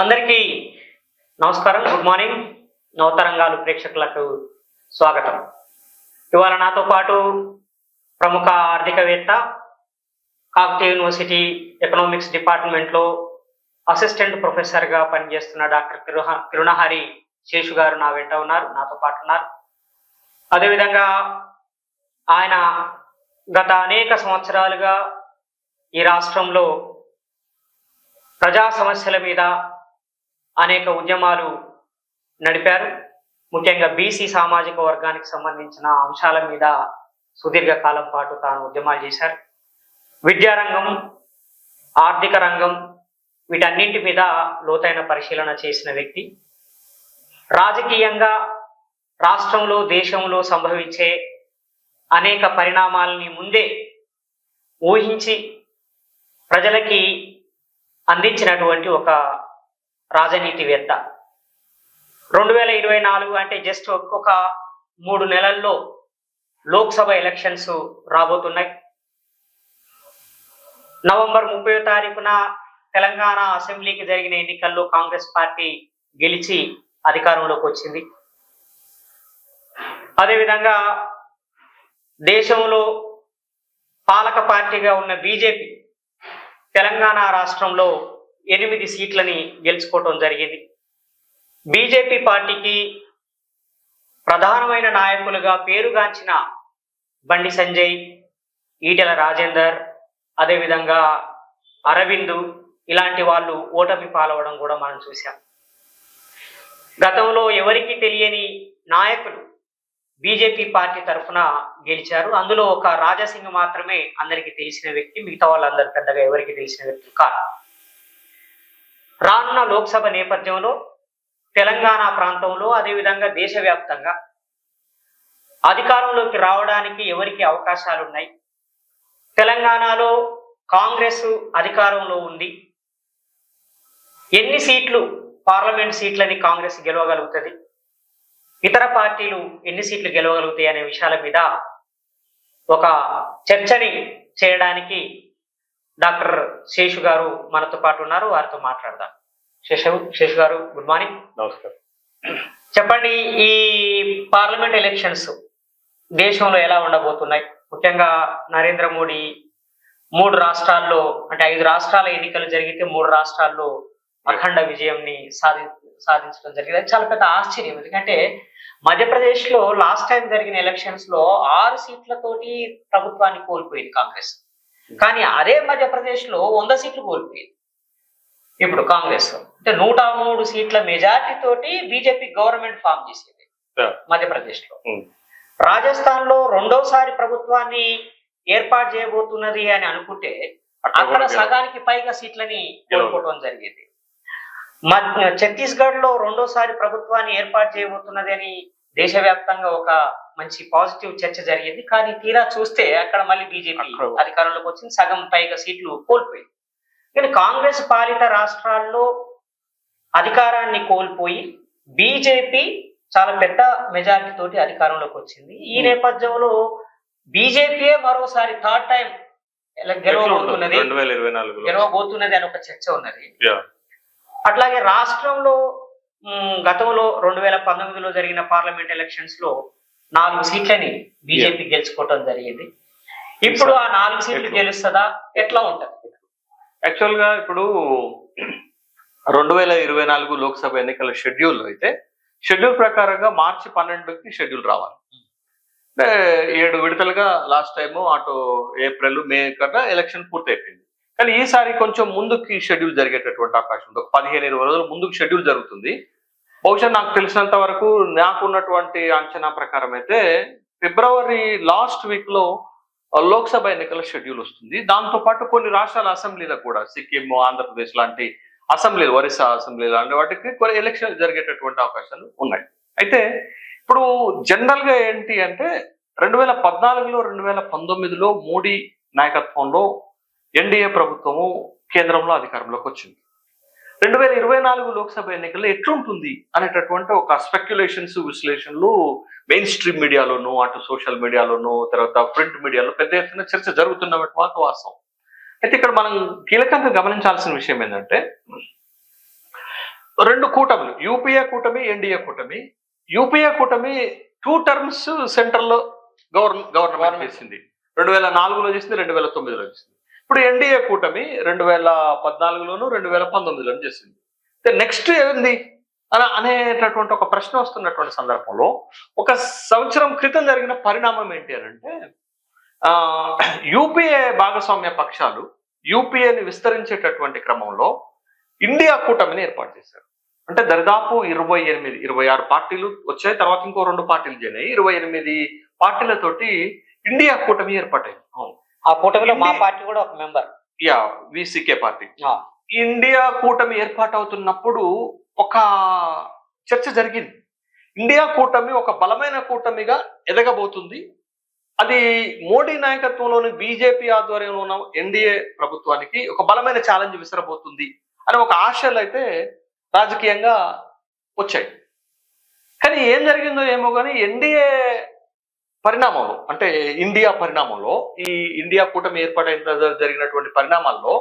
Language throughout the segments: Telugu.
అందరికీ నమస్కారం గుడ్ మార్నింగ్. నవతరంగాలు ప్రేక్షకులకు స్వాగతం. ఇవాళ నాతో పాటు ప్రముఖ ఆర్థికవేత్త కాకతీయ యూనివర్సిటీ ఎకనామిక్స్ డిపార్ట్మెంట్లో అసిస్టెంట్ ప్రొఫెసర్గా పనిచేస్తున్న డాక్టర్ తిరుహ తిరుణహరి శేషు గారు నా వెంట ఉన్నారు నాతో పాటు ఉన్నారు. అదేవిధంగా ఆయన గత అనేక సంవత్సరాలుగా ఈ రాష్ట్రంలో ప్రజా సమస్యల మీద అనేక ఉద్యమాలు నడిపారు. ముఖ్యంగా బీసీ సామాజిక వర్గానికి సంబంధించిన అంశాల మీద సుదీర్ఘ కాలం పాటు తాను ఉద్యమాలు చేశారు. విద్యారంగం ఆర్థిక రంగం వీటన్నింటి మీద లోతైన పరిశీలన చేసిన వ్యక్తి. రాజకీయంగా రాష్ట్రంలో దేశంలో సంభవించే అనేక పరిణామాలని ముందే ఊహించి ప్రజలకి అందించినటువంటి ఒక రాజనీతివేత్త. రెండు వేల ఇరవై నాలుగు అంటే జస్ట్ ఒక్కొక్క మూడు నెలల్లో లోక్సభ ఎలక్షన్స్ రాబోతున్నాయి. నవంబర్ ముప్పై తారీఖున తెలంగాణ అసెంబ్లీకి జరిగిన ఎన్నికల్లో కాంగ్రెస్ పార్టీ గెలిచి అధికారంలోకి వచ్చింది. అదేవిధంగా దేశంలో పాలక పార్టీగా ఉన్న బీజేపీ తెలంగాణ రాష్ట్రంలో ఎనిమిది సీట్లని గెలుచుకోవటం జరిగింది. బీజేపీ పార్టీకి ప్రధానమైన నాయకులుగా పేరుగాంచిన బండి సంజయ్ ఈటెల రాజేందర్ అదేవిధంగా అరవిందు ఇలాంటి వాళ్ళు ఓటమి పాలవడం కూడా మనం చూసాం గతంలో ఎవరికి తెలియని నాయకులు బీజేపీ పార్టీ తరఫున గెలిచారు. అందులో ఒక రాజసింగ్ మాత్రమే అందరికీ తెలిసిన వ్యక్తి మిగతా వాళ్ళందరి పెద్దగా ఎవరికి తెలిసిన వ్యక్తి కాదు. రానున్న లోక్సభ నేపథ్యంలో తెలంగాణ ప్రాంతంలో అదేవిధంగా దేశవ్యాప్తంగా అధికారంలోకి రావడానికి ఎవరికి అవకాశాలు ఉన్నాయి తెలంగాణలో కాంగ్రెస్ అధికారంలో ఉంది. ఎన్ని సీట్లు పార్లమెంట్ సీట్లని కాంగ్రెస్ గెలవగలుగుతుంది? ఇతర పార్టీలు ఎన్ని సీట్లు గెలవగలుగుతాయి అనే విషయాల మీద ఒక చర్చని చేయడానికి డాక్టర్ శేషు గారు మనతో పాటు ఉన్నారు వారితో మాట్లాడదాం. శేషు శేషు గారు గుడ్ మార్నింగ్. నమస్కారం. చెప్పండి ఈ పార్లమెంట్ ఎలక్షన్స్ దేశంలో ఎలా ఉండబోతున్నాయి? ముఖ్యంగా నరేంద్ర మోడీ మూడు రాష్ట్రాల్లో అంటే ఐదు రాష్ట్రాల ఎన్నికలు జరిగితే మూడు రాష్ట్రాల్లో అఖండ విజయంని సాధి సాధించడం జరిగింది. అది చాలా పెద్ద ఆశ్చర్యం. ఎందుకంటే మధ్యప్రదేశ్లో లాస్ట్ టైం జరిగిన ఎలక్షన్స్లో ఆరు సీట్లతోటి ప్రభుత్వాన్ని కోల్పోయింది కాంగ్రెస్. కానీ అదే మధ్యప్రదేశ్లో వంద సీట్లు కోల్పోయింది. ఇప్పుడు కాంగ్రెస్. అంటే నూట మూడు సీట్ల మెజార్టీ తోటి బీజేపీ గవర్నమెంట్ ఫామ్ చేసింది. మధ్యప్రదేశ్లో. రాజస్థాన్లో రెండోసారి ప్రభుత్వాన్ని ఏర్పాటు చేయబోతున్నది అని అనుకుంటే అక్కడ అక్కడ కూడా సగానికి పైగా సీట్లని కోల్పోవడం జరిగింది. ఛత్తీస్గఢ్లో రెండోసారి ప్రభుత్వాన్ని ఏర్పాటు చేయబోతున్నది అని దేశవ్యాప్తంగా ఒక మంచి పాజిటివ్ చర్చ జరిగింది. కానీ తీరా చూస్తే అక్కడ మళ్ళీ బీజేపీ అధికారంలోకి వచ్చింది. సగం పైగా సీట్లు కోల్పోయింది. కానీ కాంగ్రెస్ పాలిత రాష్ట్రాల్లో అధికారాన్ని కోల్పోయి బీజేపీ చాలా పెద్ద మెజారిటీ తోటి అధికారంలోకి వచ్చింది. ఈ. నేపథ్యంలో బీజేపీయే మరోసారి థర్డ్ టైం? గెలవబోతున్నది? గెలవబోతున్నది అని ఒక చర్చ ఉన్నది. అట్లాగే రాష్ట్రంలో గతంలో రెండు వేల పంతొమ్మిదిలో జరిగిన పార్లమెంట్ ఎలక్షన్స్లో నాలుగు సీట్లని బీజేపీ గెలుచుకోవటం జరిగింది. ఇప్పుడు ఆ నాలుగు సీట్లు? గెలుస్తుందా? ఎట్లా ఉంటది? యాక్చువల్గా ఇప్పుడు రెండు వేల ఇరవై నాలుగు లోక్సభ ఎన్నికల షెడ్యూల్ అయితే షెడ్యూల్ ప్రకారంగా మార్చి పన్నెండుకి షెడ్యూల్ రావాలి. అంటే ఏడు విడతలుగా లాస్ట్ టైం అటు ఏప్రిల్ మే కన్నా ఎలక్షన్ పూర్తయిపోయింది. కానీ ఈసారి కొంచెం ముందుకి షెడ్యూల్ జరిగేటటువంటి అవకాశం ఉంది. ఒక పదిహేను ఇరవై రోజులు ముందుకు షెడ్యూల్ జరుగుతుంది. బహుశా నాకు తెలిసినంత వరకు నాకున్నటువంటి అంచనా ప్రకారం అయితే ఫిబ్రవరి లాస్ట్ వీక్లో లోక్సభ ఎన్నికల షెడ్యూల్ వస్తుంది. దాంతో పాటు కొన్ని రాష్ట్రాల అసెంబ్లీలకు కూడా సిక్కిం ఆంధ్రప్రదేశ్ లాంటి అసెంబ్లీలు ఒరిస్సా అసెంబ్లీ లాంటి వాటికి కొన్ని ఎలక్షన్ జరిగేటటువంటి అవకాశాలు ఉన్నాయి. అయితే ఇప్పుడు జనరల్గా ఏంటి అంటే రెండు వేల పద్నాలుగులో రెండు వేల పంతొమ్మిదిలో మోడీ నాయకత్వంలో ఎన్డీఏ ప్రభుత్వము కేంద్రంలో అధికారంలోకి వచ్చింది. రెండు వేల ఇరవై నాలుగు లోక్సభ ఎన్నికల్లో ఎట్లుంటుంది అనేటటువంటి ఒక స్పెక్యులేషన్స్ విశ్లేషణలు మెయిన్ స్ట్రీమ్ మీడియాలోను అటు సోషల్ మీడియాలోను తర్వాత ప్రింట్ మీడియాలో పెద్ద ఎత్తున చర్చ జరుగుతున్న వాస్తవం. అయితే ఇక్కడ మనం కీలకంగా గమనించాల్సిన విషయం ఏంటంటే రెండు కూటమిలు యూపీఏ కూటమి ఎన్డీఏ కూటమి. యూపీఏ కూటమి టూ టర్మ్స్ సెంట్రల్లో గవర్న గవర్నమెంట్. చేసింది. రెండు వేల నాలుగులో చేసింది రెండు వేల తొమ్మిదిలో చేసింది. ఇప్పుడు ఎన్డీఏ కూటమి రెండు వేల పద్నాలుగులోను రెండు వేల పంతొమ్మిదిలోను చేసింది. నెక్స్ట్ ఏంది? అని అనేటటువంటి ఒక ప్రశ్న వస్తున్నటువంటి సందర్భంలో ఒక సంవత్సరం క్రితం జరిగిన పరిణామం ఏంటి అని అంటే ఆ, యూపీఏ భాగస్వామ్య పక్షాలు యూపీఏని విస్తరించేటటువంటి క్రమంలో ఇండియా కూటమిని ఏర్పాటు చేశారు. అంటే దరిదాపు ఇరవై ఎనిమిది ఇరవై ఆరు పార్టీలు వచ్చాయి తర్వాత ఇంకో రెండు పార్టీలు చేరినాయి ఇరవై ఎనిమిది పార్టీలతోటి ఇండియా కూటమి ఏర్పాటైంది. ఆ కూటమిలో మా పార్టీ కూడా ఒక member. Yeah VCK party. India కూటమి ఏర్పాటవుతున్నప్పుడు ఒక చర్చ జరిగింది. ఇండియా కూటమి ఒక బలమైన కూటమిగా ఎదగబోతుంది. అది మోడీ నాయకత్వంలోని బీజేపీ ఆధ్వర్యంలో ఉన్న ఎన్డీఏ ప్రభుత్వానికి ఒక బలమైన ఛాలెంజ్ విసరబోతుంది అని ఒక ఆశలు అయితే రాజకీయంగా వచ్చాయి. కానీ ఏం జరిగిందో ఏమో కానీ ఎన్డీఏ పరిణామంలో అంటే ఇండియా పరిణామంలో ఈ ఇండియా కూటమి ఏర్పాటైన జరిగినటువంటి పరిణామాల్లో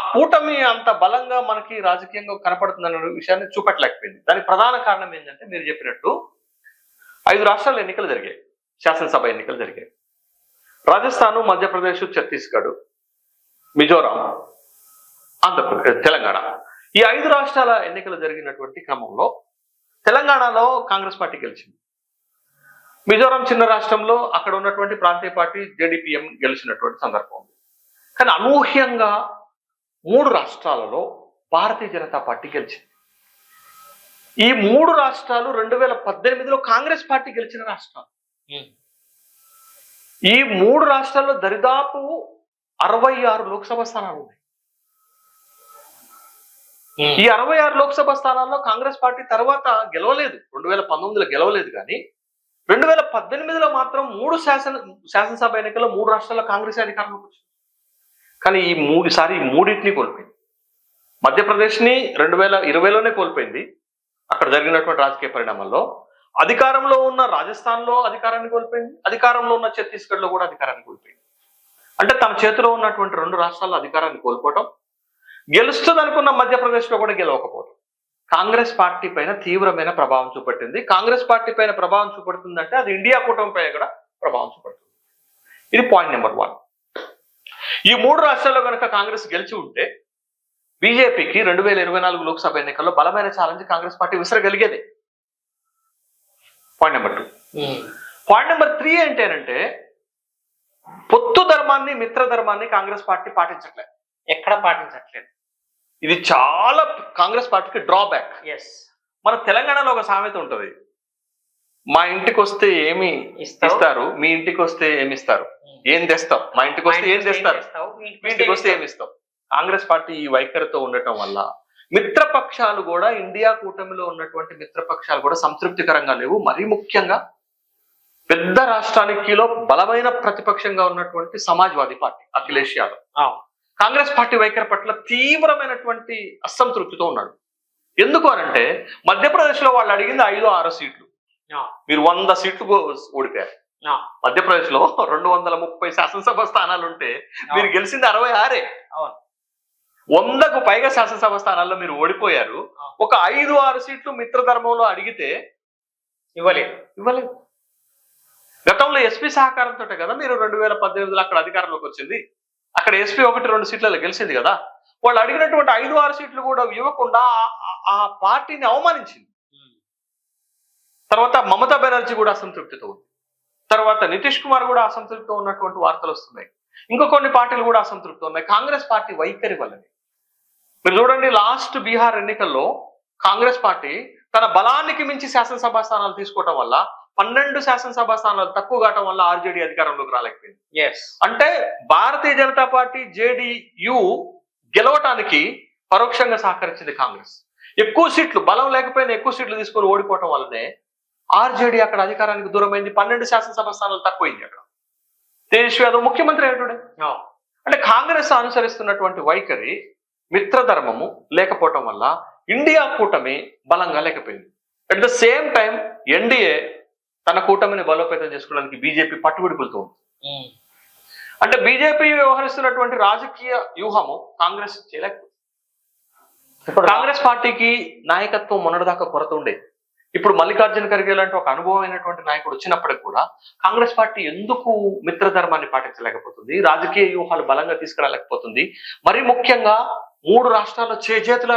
ఆ కూటమి అంత బలంగా మనకి రాజకీయంగా కనపడుతుందన్న విషయాన్ని చూపెట్టలేకపోయింది. దానికి ప్రధాన కారణం ఏంటంటే మీరు చెప్పినట్టు ఐదు రాష్ట్రాల ఎన్నికలు జరిగాయి. శాసనసభ ఎన్నికలు జరిగాయి. రాజస్థాన్ మధ్యప్రదేశ్ ఛత్తీస్గఢ్ మిజోరాం ఆంధ్రప్రదేశ్ తెలంగాణ. ఈ ఐదు రాష్ట్రాల ఎన్నికలు జరిగినటువంటి క్రమంలో తెలంగాణలో కాంగ్రెస్ పార్టీ గెలిచింది. మిజోరాం చిన్న రాష్ట్రంలో అక్కడ ఉన్నటువంటి ప్రాంతీయ పార్టీ జేడిపిఎం గెలిచినటువంటి సందర్భం ఉంది. కానీ అనూహ్యంగా మూడు రాష్ట్రాలలో భారతీయ జనతా పార్టీ గెలిచింది. ఈ మూడు రాష్ట్రాలు రెండు వేల పద్దెనిమిదిలో కాంగ్రెస్ పార్టీ గెలిచిన రాష్ట్రాలు. ఈ మూడు రాష్ట్రాల్లో దరిదాపు అరవై ఆరు లోక్సభ స్థానాలు ఉన్నాయి. ఈ అరవై ఆరు లోక్సభ స్థానాల్లో కాంగ్రెస్ పార్టీ తర్వాత గెలవలేదు. రెండు వేల పంతొమ్మిదిలో గెలవలేదు కానీ రెండు వేల పద్దెనిమిదిలో మాత్రం మూడు శాసన శాసనసభ ఎన్నికల్లో మూడు రాష్ట్రాల్లో కాంగ్రెస్ అధికారంలోకి వచ్చింది. కానీ ఈ మూడు సారి ఈ మూడింటిని కోల్పోయింది. మధ్యప్రదేశ్ని రెండు వేల ఇరవైలోనే కోల్పోయింది. అక్కడ జరిగినటువంటి రాజకీయ పరిణామాల్లో. అధికారంలో ఉన్న రాజస్థాన్లో అధికారాన్ని కోల్పోయింది. అధికారంలో ఉన్న ఛత్తీస్గఢ్లో కూడా అధికారాన్ని కోల్పోయింది. అంటే తన చేతిలో ఉన్నటువంటి రెండు రాష్ట్రాల్లో అధికారాన్ని కోల్పోవటం. గెలుస్తుంది అనుకున్న మధ్యప్రదేశ్లో కూడా గెలవకపోవటం. కాంగ్రెస్ పార్టీ పైన తీవ్రమైన ప్రభావం చూపెట్టింది. కాంగ్రెస్ పార్టీ పైన ప్రభావం చూపెడుతుందంటే అది ఇండియా కూటమి పైన కూడా ప్రభావం చూపెడుతుంది. ఇది పాయింట్ నెంబర్ వన్ ఈ మూడు రాష్ట్రాల్లో కనుక కాంగ్రెస్ గెలిచి ఉంటే బీజేపీకి రెండు వేల ఇరవై నాలుగు లోక్సభ ఎన్నికల్లో బలమైన challenge Congress party విసరగలిగేది. Point number two point number three ఏంటంటే పొత్తు ధర్మాన్ని మిత్ర ధర్మాన్ని కాంగ్రెస్ పార్టీ పాటించట్లేదు. ఎక్కడ పాటించట్లేదు? ఇది చాలా కాంగ్రెస్ పార్టీకి డ్రాబ్యాక్ ఎస్ మన తెలంగాణలో ఒక సామెత ఉంటది. మా ఇంటికి వస్తే ఏమి ఇస్తారు? మీ ఇంటికి వస్తే ఏమి ఇస్తారు? ఏం తెస్తాం మా ఇంటికి వస్తే ఏం తెస్తారు? మీ ఇంటికి వస్తే ఏమి ఇస్తాం కాంగ్రెస్ పార్టీ ఈ వైఖరితో ఉండటం వల్ల మిత్రపక్షాలు కూడా ఇండియా కూటమిలో ఉన్నటువంటి మిత్రపక్షాలు కూడా సంతృప్తికరంగా లేవు. మరీ ముఖ్యంగా పెద్ద రాష్ట్రానికిలో బలమైన ప్రతిపక్షంగా ఉన్నటువంటి సమాజ్వాదీ పార్టీ అఖిలేష్ యాదవ్. కాంగ్రెస్ పార్టీ వైఖరి పట్ల తీవ్రమైనటువంటి అసంతృప్తితో ఉన్నాడు. ఎందుకు అనంటే మధ్యప్రదేశ్లో వాళ్ళు అడిగింది ఐదు ఆరు సీట్లు. మీరు వంద సీట్లు ఓడిపోయారు. ఆ, మధ్యప్రదేశ్లో రెండు వందల ముప్పై శాసనసభ స్థానాలు ఉంటే మీరు గెలిచింది అరవై ఆరే. వందకు పైగా శాసనసభ స్థానాల్లో మీరు ఓడిపోయారు. ఒక ఐదు ఆరు సీట్లు మిత్రధర్మంలో అడిగితే ఇవ్వలేదు. ఇవ్వలేదు. గతంలో ఎస్పీ సహకారంతో కదా మీరు రెండు వేల పద్దెనిమిదిలో అక్కడ అధికారంలోకి వచ్చింది. అక్కడ ఎస్పీ ఒకటి రెండు సీట్లలో గెలిచింది కదా. వాళ్ళు అడిగినటువంటి ఐదు ఆరు సీట్లు కూడా ఇవ్వకుండా ఆ- పార్టీని అవమానించింది. తర్వాత మమతా బెనర్జీ కూడా అసంతృప్తితో ఉంది. తర్వాత నితీష్ కుమార్ కూడా అసంతృప్తితో ఉన్నటువంటి వార్తలు వస్తున్నాయి. ఇంకా కొన్ని పార్టీలు కూడా అసంతృప్తితో ఉన్నాయి. కాంగ్రెస్ పార్టీ వైఖరి వల్లనే. మీరు చూడండి లాస్ట్ బీహార్ ఎన్నికల్లో కాంగ్రెస్ పార్టీ తన బలానికి మించి శాసనసభ స్థానాలు తీసుకోవటం వల్ల పన్నెండు శాసనసభ స్థానాలు తక్కువ కావటం వల్ల ఆర్జేడీ అధికారంలోకి రాలేకపోయింది. ఎస్ అంటే భారతీయ జనతా పార్టీ జేడీయు గెలవటానికి పరోక్షంగా సహకరించింది కాంగ్రెస్. ఎక్కువ సీట్లు బలం లేకపోయినా ఎక్కువ సీట్లు తీసుకొని ఓడిపోవటం వల్లనే ఆర్జేడీ అక్కడ అధికారానికి దూరమైంది. పన్నెండు శాసనసభ స్థానాలు తక్కువైంది అక్కడ. తేజస్వి యాదవ్ ముఖ్యమంత్రి అయ్యాడు అంటే కాంగ్రెస్ అనుసరిస్తున్నటువంటి వైఖరి మిత్రధర్మము లేకపోవటం వల్ల ఇండియా కూటమి బలంగా లేకపోయింది. At the same time NDA తన కూటమిని బలోపేతం చేసుకోవడానికి బీజేపీ పట్టుబడిపులతో ఉంది. అంటే బీజేపీ వ్యవహరిస్తున్నటువంటి రాజకీయ వ్యూహము కాంగ్రెస్ చేయలేకపోతుంది ఇప్పుడు కాంగ్రెస్ పార్టీకి నాయకత్వం మొన్నటిదాకా కొరత ఉండేది. ఇప్పుడు మల్లికార్జున ఖర్గే లాంటి ఒక అనుభవమైనటువంటి నాయకుడు వచ్చినప్పటికి కూడా కాంగ్రెస్ పార్టీ ఎందుకు మిత్రధర్మాన్ని పాటించలేకపోతుంది? రాజకీయ వ్యూహాలు బలంగా తీసుకురాలేకపోతుంది. మరి ముఖ్యంగా మూడు రాష్ట్రాల్లో చేతులారా